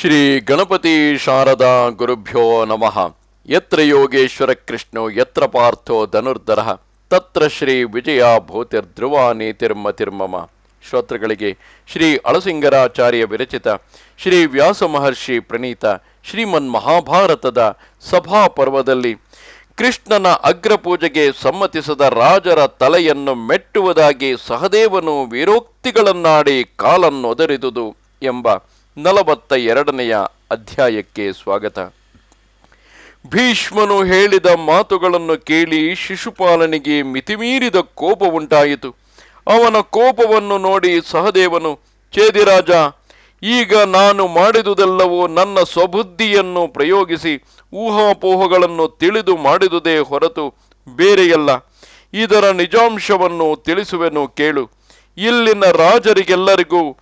ಶ್ರೀ ಗಣಪತಿ ಶಾರದಾ ಗುರುಭ್ಯೋ ನಮಃ. ಯತ್ರ ಯೋಗೇಶ್ವರ ಕೃಷ್ಣೋ, ಯತ್ರ ಪಾರ್ಥೋ ಧನುರ್ಧರ. ತತ್ರ ಶ್ರೀ ವಿಜಯ ಭೂತಿರ್ಧ್ರುವ ನೀತಿರ್ಮತಿರ್ಮಮ ಶ್ರೋತೃಗಳಿಗೆ ಶ್ರೀ ಅಳಸಿಂಗರಾಚಾರ್ಯ ವಿರಚಿತ, ಶ್ರೀ ವ್ಯಾಸ ಮಹರ್ಷಿ ಪ್ರಣೀತ, ಶ್ರೀಮನ್ ಮಹಾಭಾರತದ ಸಭಾ ಪರ್ವದಲ್ಲಿ ಕೃಷ್ಣನ ಅಗ್ರಪೂಜೆಗೆ ಸಮ್ಮತಿಸದ ರಾಜರ ತಲೆಯನ್ನು ಮೆಟ್ಟುವುದಾಗಿ ಸಹದೇವನು ವೀರೋಕ್ತಿಗಳನ್ನಾಡಿ ಕಾಲನ್ನೊದರಿದುದು ಎಂಬ ನಲವತ್ತ ಎರಡನೆಯ ಅಧ್ಯಾಯಕ್ಕೆ ಸ್ವಾಗತ. ಭೀಷ್ಮನು ಹೇಳಿದ ಮಾತುಗಳನ್ನು ಕೇಳಿ ಶಿಶುಪಾಲನಿಗೆ ಮಿತಿಮೀರಿದ ಕೋಪ ಉಂಟಾಯಿತು. ಅವನ ಕೋಪವನ್ನು ನೋಡಿ ಸಹದೇವನು ಚೇದಿರಾಜ ಈಗ ನಾನು ಮಾಡಿದುದೆಲ್ಲವೂ ನನ್ನ ಸ್ವಬುದ್ಧಿಯನ್ನು ಪ್ರಯೋಗಿಸಿ ಊಹಾಪೋಹಗಳನ್ನು ತಿಳಿದು ಮಾಡಿದುದೇ ಹೊರತು ಬೇರೆಯಲ್ಲ. ಇದರ ನಿಜಾಂಶವನ್ನು ತಿಳಿಸುವೆನು ಕೇಳು. ಇಲ್ಲಿನ ರಾಜರಿಗೆಲ್ಲರಿಗೂ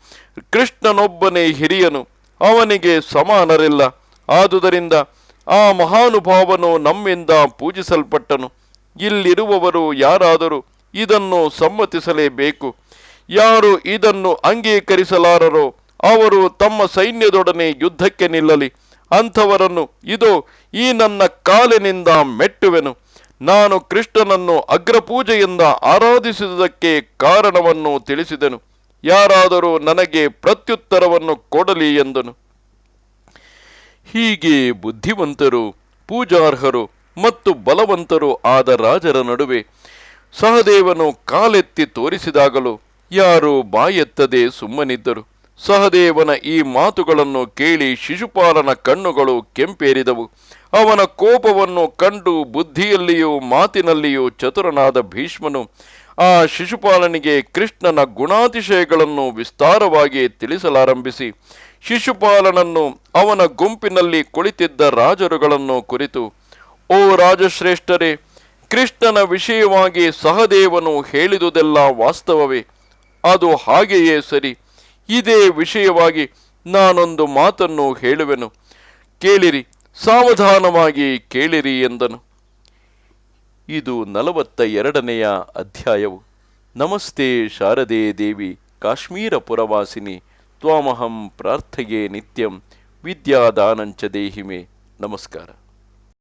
ಕೃಷ್ಣನೊಬ್ಬನೇ ಹಿರಿಯನು, ಅವನಿಗೆ ಸಮಾನರಿಲ್ಲ. ಆದುದರಿಂದ ಆ ಮಹಾನುಭಾವನು ನಮ್ಮಿಂದ ಪೂಜಿಸಲ್ಪಟ್ಟನು. ಇಲ್ಲಿರುವವರು ಯಾರಾದರೂ ಇದನ್ನು ಸಮ್ಮತಿಸಲೇಬೇಕು. ಯಾರು ಇದನ್ನು ಅಂಗೀಕರಿಸಲಾರರೋ ಅವರು ತಮ್ಮ ಸೈನ್ಯದೊಡನೆ ಯುದ್ಧಕ್ಕೆ ನಿಲ್ಲಲಿ. ಅಂಥವರನ್ನು, ಇದು, ಈ ನನ್ನ ಕಾಲಿನಿಂದ ಮೆಟ್ಟುವೆನು. ನಾನು ಕೃಷ್ಣನನ್ನು ಅಗ್ರಪೂಜೆಯಿಂದ ಆರಾಧಿಸಿದುದಕ್ಕೆ ಕಾರಣವನ್ನು ತಿಳಿಸಿದನು. ಯಾರಾದರೂ ನನಗೆ ಪ್ರತ್ಯುತ್ತರವನ್ನು ಕೊಡಲಿ ಎಂದನು. ಹೀಗೆ ಬುದ್ಧಿವಂತರು, ಪೂಜಾರ್ಹರು ಮತ್ತು ಬಲವಂತರು ಆದ ರಾಜರ ನಡುವೆ ಸಹದೇವನು ಕಾಲೆತ್ತಿ ತೋರಿಸಿದಾಗಲೂ ಯಾರೂ ಬಾಯೆತ್ತದೆ ಸುಮ್ಮನಿದ್ದರು. ಸಹದೇವನ ಈ ಮಾತುಗಳನ್ನು ಕೇಳಿ ಶಿಶುಪಾಲನ ಕಣ್ಣುಗಳು ಕೆಂಪೇರಿದವು. ಅವನ ಕೋಪವನ್ನು ಕಂಡು ಬುದ್ಧಿಯಲ್ಲಿಯೂ ಮಾತಿನಲ್ಲಿಯೂ ಚತುರನಾದ ಭೀಷ್ಮನು ಆ ಶಿಶುಪಾಲನಿಗೆ ಕೃಷ್ಣನ ಗುಣಾತಿಶಯಗಳನ್ನು ವಿಸ್ತಾರವಾಗಿ ತಿಳಿಸಲಾರಂಭಿಸಿ, ಶಿಶುಪಾಲನನ್ನು ಅವನ ಗುಂಪಿನಲ್ಲಿ ಕುಳಿತಿದ್ದ ರಾಜರುಗಳನ್ನು ಕುರಿತು, ಓ ರಾಜಶ್ರೇಷ್ಠರೇ, ಕೃಷ್ಣನ ವಿಷಯವಾಗಿ ಸಹದೇವನು ಹೇಳಿದುದೆಲ್ಲ ವಾಸ್ತವವೇ? ಅದು ಹಾಗೆಯೇ ಸರಿ. ಇದೇ ವಿಷಯವಾಗಿ ನಾನೊಂದು ಮಾತನ್ನು ಹೇಳುವೆನು. ಕೇಳಿರಿ, ಸಾವಧಾನವಾಗಿ ಕೇಳಿರಿ ಎಂದನು. ಇದು ನಲವತ್ತ ಎರಡನೆಯ ಅಧ್ಯಾಯವು. ನಮಸ್ತೆ ಶಾರದೆ ದೇವಿ, ಕಾಶ್ಮೀರ ಪುರವಾಸಿನಿ, ತ್ವಾಮಹಂ ಪ್ರಾರ್ಥೆಯೇ ನಿತ್ಯಂ, ವಿದ್ಯಾದಾನಂಚ ದೇಹಿಮೆ. ನಮಸ್ಕಾರ.